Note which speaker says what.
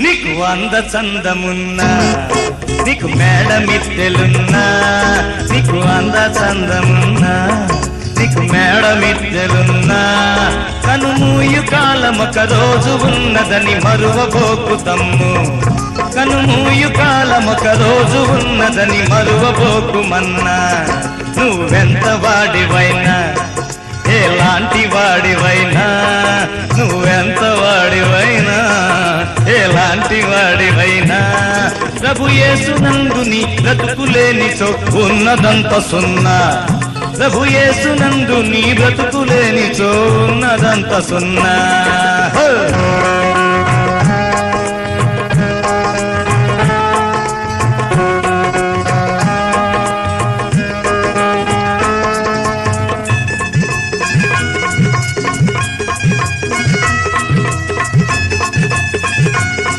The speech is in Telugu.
Speaker 1: నీకు అంద చందమున్నా నీకు మేడమిత్తెలున్నా నీకు అంద చందమున్నా నీకు మేడమిత్తెలున్నా కనుమూయు కాలమొక రోజు ఉన్నదని మరువబోకు తమ్ము. కనుమూయు కాలమొక రోజు ఉన్నదని మరువబోకు మన్నా. నువ్వెంత వాడివైనా ఎలాంటి వాడివైనా. ఎలాంటి వాడివైనా ప్రభు యేసునందు నీ బ్రతుకులేని ఉన్నదంత సున్నా. ప్రభు యేసునందు నీ బ్రతుకులేని చో ఉన్నదంత సున్నా